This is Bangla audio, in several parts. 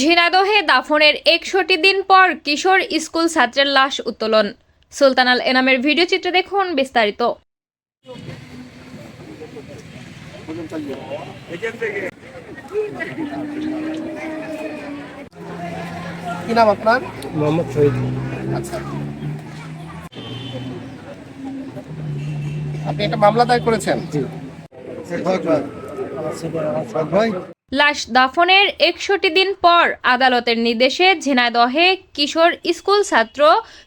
ঝিনাদহে দাফনের একষট্টি দিন পর কিশোর স্কুল ছাত্রের লাশ উত্তোলন। সুলতানাল এনামের ভিডিও চিত্রে দেখুন বিস্তারিত। কি নাম আপনার? মোহাম্মদ শহীদ। আচ্ছা। আপনি একটা মামলা দায়ের করেছেন? ভাই। লাশ দাফনের একষট্টি দিন পর আদালতের নির্দেশে ঝিনাইদহে কিশোর স্কুল ছাত্র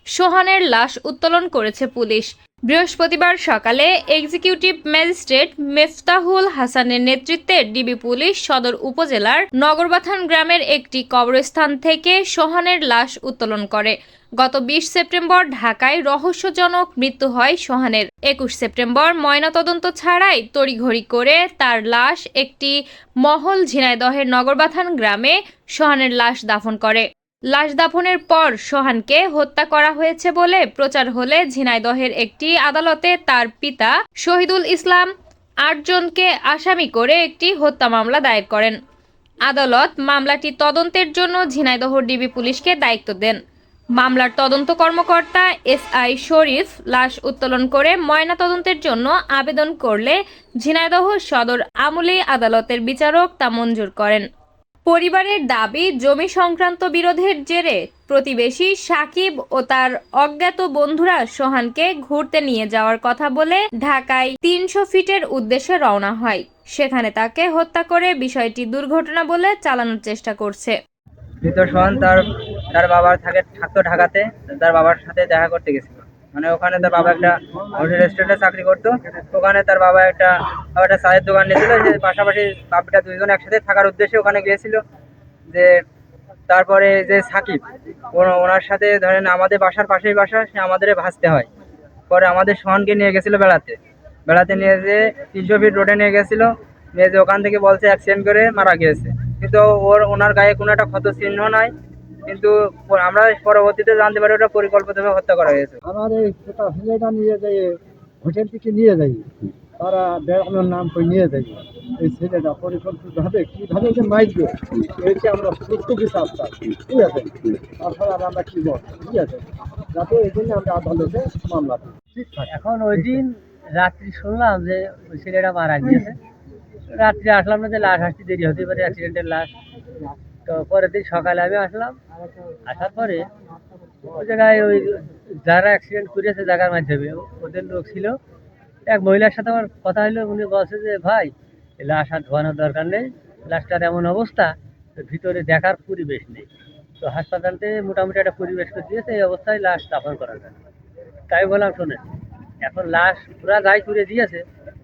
সোহানের লাশ উত্তোলন করেছে পুলিশ। বৃহস্পতিবার সকালে এক্সিকিউটিভ ম্যাজিস্ট্রেট মেফতাহুল হাসানের নেতৃত্বে ডিবি পুলিশ সদর উপজেলার নগরবাথান গ্রামের একটি কবরস্থান থেকে সোহানের লাশ উত্তোলন করে। গত বিশ সেপ্টেম্বর ঢাকায় রহস্যজনক মৃত্যু হয় সোহানের। একুশ সেপ্টেম্বর ময়নাতদন্ত ছাড়াই তড়িঘড়ি করে তার লাশ একটি মহল ঝিনাইদহের নগরবাথান গ্রামে সোহানের লাশ দাফন করে। লাশ দাফনের পর সোহানকে হত্যা করা হয়েছে বলে প্রচার হলে ঝিনাইদহের একটি আদালতে তার পিতা শহীদুল ইসলাম আটজনকে আসামি করে একটি হত্যা মামলা দায়ের করেন। আদালত মামলাটি তদন্তের জন্য ঝিনাইদহ ডিবি পুলিশকে দায়িত্ব দেন। মামলার তদন্ত কর্মকর্তা এস আই শরীফ লাশ উত্তোলন করে ময়না তদন্তের জন্য আবেদন করলে ঝিনাইদহ সদর আমলি আদালতের বিচারক তা মঞ্জুর করেন। পরিবারের দাবি, জমি সংক্রান্ত বিরোধের জেরে প্রতিবেশী সাকিব ও তার অজ্ঞাত বন্ধুরা সোহানকে ঘুরতে নিয়ে যাওয়ার কথা বলে ঢাকায় তিনশো ফিটের উদ্দেশ্যে রওনা হয়। সেখানে তাকে হত্যা করে বিষয়টি দুর্ঘটনা বলে চালানোর চেষ্টা করছে। মৃত সোহান তার তার বাবার থাকে থাকতো ঢাকাতে, তার বাবার সাথে দেখা করতে গেছিল। মানে ওখানে তার বাবা একটা রেস্টুরেন্টে চাকরি করতো। ওখানে তার বাবা একটা একটা চায়ের দোকান নিয়েছিল। যে পাশাপাশি বাপিটা দুইজন একসাথে থাকার উদ্দেশ্যে ওখানে গিয়েছিল। যে তারপরে যে সাকিব ওনার সাথে ধরেন আমাদের বাসার পাশেই বাসা, সে আমাদের ভাসতে হয়। পরে আমাদের সোহানকে নিয়ে গেছিল বেড়াতে। বেড়াতে নিয়ে যেয়ে তিনশো ফিট রোডে নিয়ে গেছিল। নিয়ে যে ওখান থেকে বলছে অ্যাক্সিডেন্ট করে মারা গিয়েছে। কিন্তু ওর ওনার গায়ে কোনো একটা ক্ষত চিহ্ন নাই। কিন্তু আমরা পরবর্তীতে জানতে পারি ওটা পরিকল্পিতভাবে হত্যা করা হয়েছে। আমার এই ছোটা ছেলেটা নিয়ে যাই হোটেল থেকে নিয়ে যাই তারা বেড়ানোর নাম করে নিয়ে যাই। এই ছেলেটা পরিকল্পিতভাবে কীভাবে যে মাইকবে এইটা আমরা সুস্থ বিচার চাই। ঠিক আছে? তাছাড়া আমরা কী বল ঠিক আছে? যাতে এই জন্য আমরা আদালতে মামলা ঠিক এখন ওই দিন রাত্রি শুনলাম যে ওই ছেলেটা মারা গিয়েছে। রাত্রে আসলাম না যে লাশ আসতে দেরি হতে পারে অ্যাক্সিডেন্টের লাশ। তো পরের দিন সকালে আমি আসলাম। আসার পরে ওই জায়গায় ওই যারা অ্যাক্সিডেন্ট করেছে জায়গার মাধ্যমে, ওদের লোক ছিল। এক মহিলার সাথে আমার কথা হলো উনি বলছে যে, ভাই লাশ আর ধোয়ানোর দরকার নেই। লাশটার এমন অবস্থা, ভিতরে দেখার পরিবেশ নেই। তো হাসপাতালতে মোটামুটি একটা পরিবেশ করে দিয়েছে, এই অবস্থায় লাশ দাফন করা যায় তাই বললাম, শোনেন, এখন লাশ পুরা গায়ে তুলে দিয়েছে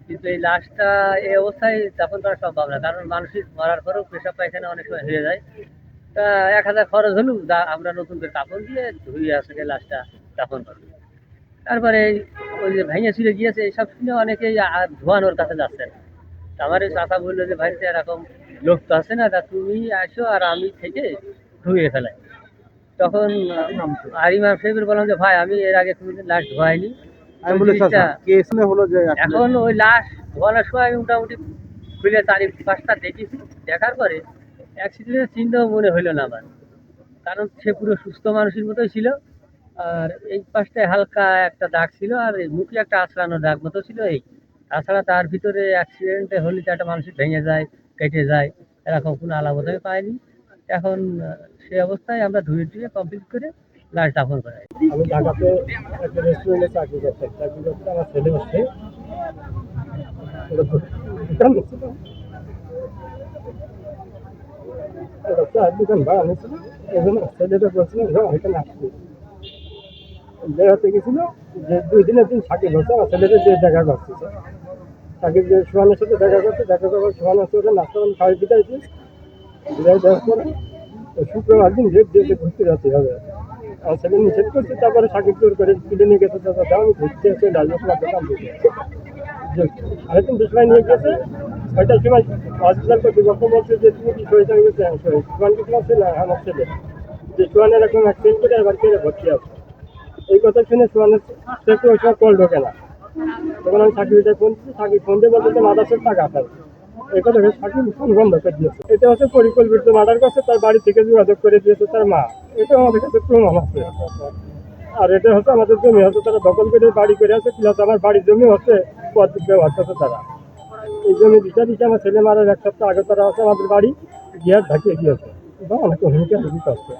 কিন্তু এই লাশটা, এই অবস্থায় দাফন করা সম্ভব না। কারণ মানুষের মরার পরেও পেশাব পায়খানা অনেক সময় হয়ে যায়। তা এক হাজার খরচ হলেও দা- আমরা নতুন করে কাপড় দিয়ে ধুয়ে আসলে লাশটা দাফন করব তারপরে ওই যে ভেঙে ছিঁড়ে গিয়েছে এইসব শুনে অনেকেই ধোয়ানোর কাছে যাচ্ছে। না আমার এই চাচা বলল যে ভাইতে এরকম লোক তো আছে না, তা তুমি আসো আর আমি থেকে ধুয়ে ফেলাই। তখন আরিমার ফেব্রুয়ারি বললাম যে, ভাই, আমি এর আগে কোনোদিন লাশ ধোয়াইনি। এখন ওই লাশ সময় মোটামুটি খুলে চারি পাঁচটা দেখেছি দেখার পরে অ্যাক্সিডেন্টের মনে না আমার। কারণ সে পুরো সুস্থ মানুষের মতোই ছিল, আর এই পাশটায় হালকা একটা দাগ ছিল, আর মুখে একটা আঁচড়ানো দাগ মতো ছিল এই। তাছাড়া তার ভিতরে অ্যাক্সিডেন্টে হলে তো একটা মানুষের ভেঙে যায়, কেটে যায়, এরকম কোনো আমি পাইনি। এখন সেই অবস্থায় আমরা ধুয়ে ধুয়ে কমপ্লিট করে আমি ঢাকাতে একটা রেস্টুরেন্টে চাকরি করতাম। চাকরি করতে আমার ছেলে দোকান ছেলেটা বেড়াতে যে দুই দিনের দিন সাকিব হচ্ছে আমার ছেলেদের যে দেখা করছে। সাকিব যে সোহানের সাথে দেখা করছে, দেখা করার নাস্তা খাওয়াই বিদায় শুক্রবার দিন রেট দিয়ে ঘুরতে যেতে হবে। ছেলে নিষেধ করছে, তারপরে সাকিব জোর করে তুলে নিয়ে গেছে দাও, আমি ঘুরতে এসে ডালমোটলা দোকান যে সাড়ে নিয়ে গেছে, ছয়টার সময় হসপিটাল কর্তৃপক্ষ বলছে যে, তুমি কি শহীদ হয়ে ছিল আমার ছেলে। যে সুয়ানের এরকম অ্যাক্সিডেন্ট করে এবার কে ভর্তি আছে। এই কথা শুনে সুয়ানের সেটা ওই সময় কল ঢোকে না। তখন আমি সাকিবিটা ফোন সাকিব ফোন দিয়ে বলছে মাদাসের টাকা আছে দেখে সাকিব ফোন দিয়েছে। এটা হচ্ছে পরিকল্পিত মার্ডার করছে, তার বাড়ি থেকে যোগাযোগ করে দিয়েছে তার মা। এটা আমাদের কাছে প্রমাণ আছে। আর এটা হচ্ছে আমাদের জমি হচ্ছে তারা দখল করে বাড়ি করে আছে, প্লাস আমার বাড়ির জমি হচ্ছে পদ ব্যবহার করছে তারা। এই জমি দিতে দিতে আমার ছেলে মারার এক সপ্তাহ আগে তারা হচ্ছে আমাদের বাড়ি, গিয়ে ঢাকিয়ে এবং অনেক হুমকি হুমকি করছে